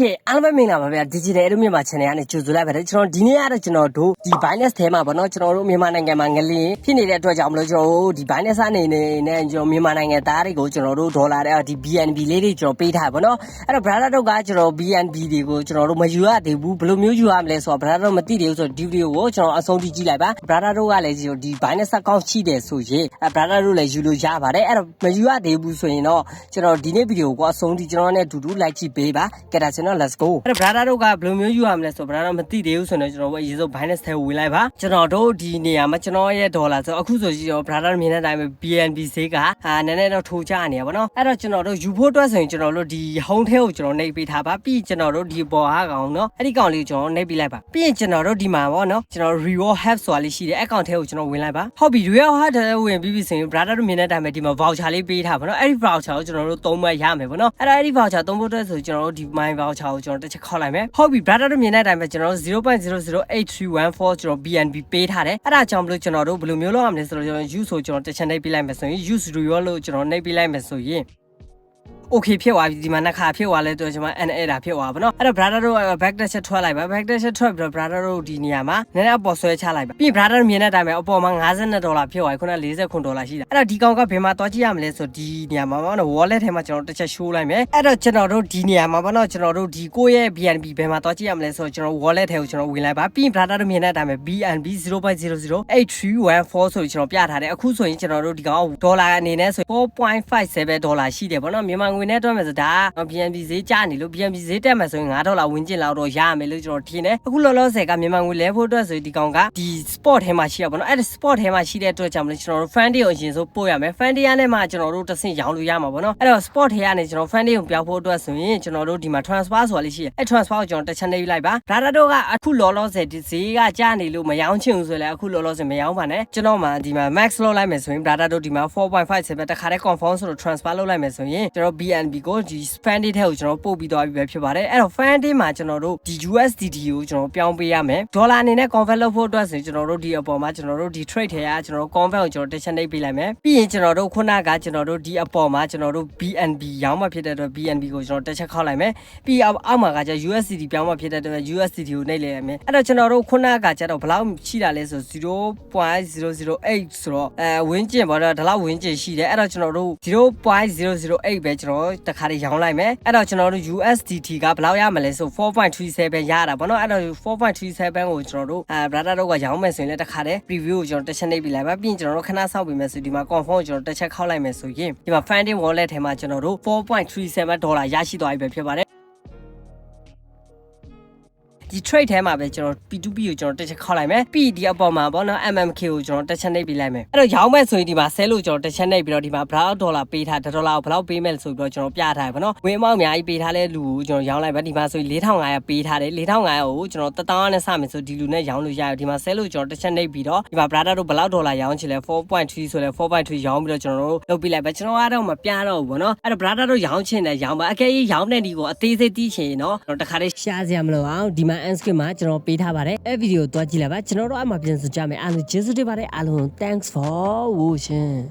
ကဲအားလုံးပဲမင်္ဂလာပါဗျာ Digital အဲ့လိုမြန်မာ channel ကနေကြိုဆိုလိုက်ပါတယ်ကျွန်တော်ဒီနေ့ကတော့ကျွန်တော်တို့ဒီ Binance ထဲမှာပေါ့နော်ကျွန်တော်တို့မြန်မာနိုင်ငံမှာငလင်းဖြစ်နေတဲ့အတွက်ကြောင့်မလို့ကျွန်တော်တို့ဒီ Binance အနေနဲ့ကျွန်တော်မြန်မာနိုင်ငံသားတွေကိုကျွန်တော်တို့ဒေါ်လာတဲ့ဒီ BNB လေးတွေကျွန်တော်ပေးထားပါတော့အဲ့တော့ brother တို့ကကျွန်တော် BNB တွေကိုကျွန်တော်တို့မယူရသေးဘူးဘယ်လိုမျိုးယူရမလဲဆိုတော့ brother တို့မသိသေးဘူးဆိုတော့ဒီ video ကိုကျွန်တော်အဆုံးထိကြည့်လိုက်ပါ brother တို့ကလည်းကျွန်တော်ဒီ Binance account ရှိတယ်ဆိုရင်အဲ့ brother တို့လည်းယူလို့ရပါတယ်အဲ့တော့မယူရသေးဘူးဆိုရင်တော့ကျွန်တော်ဒီနေ့ video ကိုအဆုံးထိကျွန်တော်နဲ့အတူတူ like ကြည့်ပေးပါကဲဒါကျွန်တော်နော် let's go အဲ့တော့ brother တို့ကဘယ်လိုမျိုးယူရမလဲဆိုတော့ brother မသိသေးဘူးဆိုရင်ကျွန်တော်တို့အရေးဆုံး Binance ထဲဝင်လိုက်ပါကျွန်တော်တို့ဒီနေရာမှာကျွန်တော်ရဲ့ဒေါ်လာဆိုအခုဆိုရင် brother မြင်တဲ့အတိုင်းပဲ BNB ဈေးကအာနည်းနည်းတော့ထိုးချနေရပါတော့အဲ့တော့ကျွန်တော်တို့ယူဖို့အတွက်ဆိုရင်ကျွန်တော်တို့ဒီ home ထဲကိုကျွန်တော်နှိပ်ပေးထားပါပြီးကျွန်တော်တို့ဒီပေါ်ဟာကောင်နော်အဲ့ဒီကောင်လေးကိုကျွန်တော်နှိပ်ပေးလိုက်ပါပြီးရင်ကျွန်တော်တို့ဒီမှာပေါ့နော်ကျွန်တော် reward hub ဆိုတာလေးရှိတယ် account ထဲကိုကျွန်တော်ဝင်လိုက်ပါဟုတ်ပြီ reward hub ထဲဝင်ပြီးပြီဆိုရင် brother တို့မြင်တဲ့အတိုင်းပဲဒီမှာ voucher လေးပေးထားပါနော်အဲ့ဒီ voucher ကိုကျွန်တော်တို့သုံးမှရမယ်ပေါ့နော်အဲ့ဒါအဲ့ဒီ voucher သုံးဖို့အတွက်ဆိုကျွန်တော်တို့ဒီ my voucher ကိုကျွန်တော်တစ်ချက်ခေါက်လိုက်မယ်ဟုတ်ပြီ brother တို့မြင်တဲ့အတိုင်းပဲကျွန်တော်တို့0.008314ကျွန်တော် BNB ပေးထားတယ်အဲ့ဒါကြောင့်မလို့ကျွန်တော်တို့ဘယ်လိုမျိုးလုပ်ရမလဲဆိုတော့ကျွန်တော် use ဆိုကျွန်တော်တစ်ချက်နှိပ်ပေးလိုက်မယ်ဆိုရင် use reward လို့ကျွန်တော်နှိပ်ပေးလိုက်မယ်ဆိုရင် okay ဖြစ်သွားပြီဒီမှာနှစ်ခါဖြစ်သွားလဲတော့ကျွန်မ N A တာဖြစ်သွားပါတော့အဲ့တော့ brother တို့ back dash ထွက်လိုက်ပါ back dash ထွက်ပြီးတော့ brother တို့ဒီနေရာမှာနည်းနည်းအပေါ်ဆွဲချလိုက်ပါပြီး brother မြင်တဲ့အတိုင်းပဲအပေါ်မှာ52ဒေါ်လာဖြစ်သွားပြီခုန40ဒေါ်လာရှိတာအဲ့တော့ဒီကောင်ကဘယ်မှာသွားကြည့်ရမလဲဆိုဒီနေရာမှာပေါ့နော် wallet ထဲမှာကျွန်တော်တစ်ချက် show လိုက်မယ်အဲ့တော့ကျွန်တော်တို့ဒီနေရာမှာပေါ့နော်ကျွန်တော်တို့ဒီကိုယ့်ရဲ့ BNB ဘယ်မှာသွားကြည့်ရမလဲဆိုတော့ကျွန်တော် wallet ထဲကိုကျွန်တော်ဝင်လိုက်ပါပြီး brother တို့မြင်တဲ့အတိုင်းပဲ BNB 0.008314ဆိုကျွန်တော်ပြထားတယ်အခုဆိုရင်ကျွန်တော်တို့ဒီကောင်ဒေါ်လာအနေနဲ့ဆို4.57ဒေါ်လာရှိတယ်ပေါ့နော်မြန်မာငွေနဲ့တွက်မယ်ဆိုဒါ BNB ဈေးကျနေလို့ BNB ဈေးတက်မယ်ဆိုရင်9ဒေါ်လာဝင်ကျင်လောက်တော့ရမယ်လို့ကျွန်တော်ထင်တယ်အခုလောလောဆယ်ကမြန်မာငွေလဲဖို့အတွက်ဆိုဒီကောင်ကဒီ sport ထဲမှာရှိရပါတော့အဲ့ဒီ sport ထဲမှာရှိတဲ့အတွက်ကြောင့်မလို့ကျွန်တော်တို့ fund တွေကိုအရင်ဆုံးပို့ရမယ် fund တွေကနေမှကျွန်တော်တို့တစ်ဆင့်ရောင်းလို့ရမှာပေါ့နော်အဲ့တော့ sport ထဲကနေကျွန်တော် fund တွေကိုပြောင်းဖို့အတွက်ဆိုရင်ကျွန်တော်တို့ဒီမှာ transfer ဆိုတာလေးရှိတယ်အဲ့ transfer ကိုကျွန်တော်တစ်ချက်နှိပ်လိုက်ပါဒါတာတို့ကအခုလောလောဆယ်ဒီဈေးကကျနေလို့မရောင်းချင်ဘူးဆိုရင်လည်းအခုလောလောဆယ်မရောင်းပါနဲ့ကျွန်တော်မှဒီမှာ max လောက်လိုက်မယ်ဆိုရင် data တို့ဒီမှာ4.57တခါတည်း confirm ဆိုတော့ transfer လုပ်လိုက်မယ်ဆိုရင်ကျွန်တော် BNB ကိုဒီ fund တွေထဲကိုကျွန်တော်ပို့ပြီးသွားပြီပဲဖြစ်ပါတယ်အဲ့တော့ fund တွေမှာကျွန်တော်တို့ဒီ USDT ကိုကျွန်တော်ပြောင်းပေးရမယ်ဒေါ်လာအနေနဲ့ convert လုပ်ဖို့အတွက်ဆိုရင်ကျွန်တော်တို့ဒီအပေါ်မှာကျွန်တော်တို့ဒီ trade ထဲကကျွန်တော်တို့ convert ကိုကျွန်တော် tension နှိပ်ပေးလိုက်မယ်ပြီးရင်ကျွန်တော်တို့ခုနကကျွန်တော်တို့ဒီအပေါ်မှာကျွန်တော်တို့ BNB ရောင်းမှဖြစ်တဲ့အတွက် BNB ကိုကျွန်တော်တစ်ချက်ခောက်လိုက်မယ်ပြီးအောက်မှာကကျ USDT ပြောင်းမှဖြစ်တဲ့အတွက် USDT ကိုနှိပ်လိုက်ရမယ်အဲ့တော့ကျွန်တော်တို့ခုနကကျတော့ဘယ်လောက်ရှိတာလဲဆို0.008ဆိုတော့အဲဝင်းကျင်ပေါ့တော့ဒီလောက်ဝင်းကျင်ရှိတယ်အဲ့တော့ကျွန်တော်တို့0.008ပဲကျွန်တော်တခါလေးရောင်းလိုက်မယ်အဲ့တော့ကျွန်တော်တို့ USDT ကဘယ်လောက်ရမလဲဆို4.37ရတာပေါ့နော်အဲ့တော့4.37ကိုကျွန်တော်တို့အဲ brother တို့ကရောင်းမယ်ဆိုရင်လည်းတခါတည်း preview ကိုကျွန်တော်တစ်ချက်နှိပ်ပြလိုက်ပါပြီးရင်ကျွန်တော်တို့ခဏစောင့်ပြီးမယ်ဆိုဒီမှာ confirm ကိုကျွန်တော်တစ်ချက်ခောက်လိုက်မယ်ဆိုရင်ဒီမှာ funding wallet ထဲမှာကျွန်တော်တို့4.37ဒေါ်လာရရှိသွားပြီပဲဖြစ်ပါတယ် ဒီ trade ထဲမှာပဲကျွန်တော် P2P ကိုကျွန်တော်တစ်ချက်ခောက်လိုက်မယ်ပြီးဒီအပေါ်မှာပေါ့နော် MMK ကိုကျွန်တော်တစ်ချက်နှိပ်ပေးလိုက်မယ်အဲ့တော့ရောင်းမဲ့ဆိုရင်ဒီမှာ sell လို့ကျွန်တော်တစ်ချက်နှိပ်ပြီးတော့ဒီမှာဘလောက်ဒေါ်လာပေးထားဒေါ်လာကိုဘလောက်ပေးမယ်ဆိုပြီးတော့ကျွန်တော်ပြထားတယ်ပေါ့နော်ဝင်အမောက်အများကြီးပေးထားတဲ့လူကိုကျွန်တော်ရောင်းလိုက်ပါဒီမှာဆိုရင်4500ပေးထားတယ်4500ကိုကျွန်တော်1000နဲ့စမယ်ဆိုဒီလူနဲ့ရောင်းလို့ရတယ်ဒီမှာ sell လို့ကျွန်တော်တစ်ချက်နှိပ်ပြီးတော့ဒီမှာ brother တို့ဘလောက်ဒေါ်လာရောင်းချင်လဲ4.3ဆိုလဲ4.3ရောင်းပြီးတော့ကျွန်တော်တို့လုပ်ပြလိုက်ပဲကျွန်တော်ကတော့မပြတော့ဘူးပေါ့နော်အဲ့တော့ brother တို့ရောင်းချင်တယ်ရောင်းပါအကယ်၍ရောင်းတဲ့ဒီကိုအသေးစိတ်သိချင်ရင်တော့ကျွန်တော်တခါလေးရှားစရာမလိုအောင်ဒီမှာ answer မှာကျွန်တော်ပေးထားပါတယ်အဲ့ဗီဒီယိုတွားကြည့်လိုက်ပါကျွန်တော်တို့အမှပြန်စကြမယ်အားလုံးကျေးဇူးတင်ပါတယ်အားလုံး thanks for watching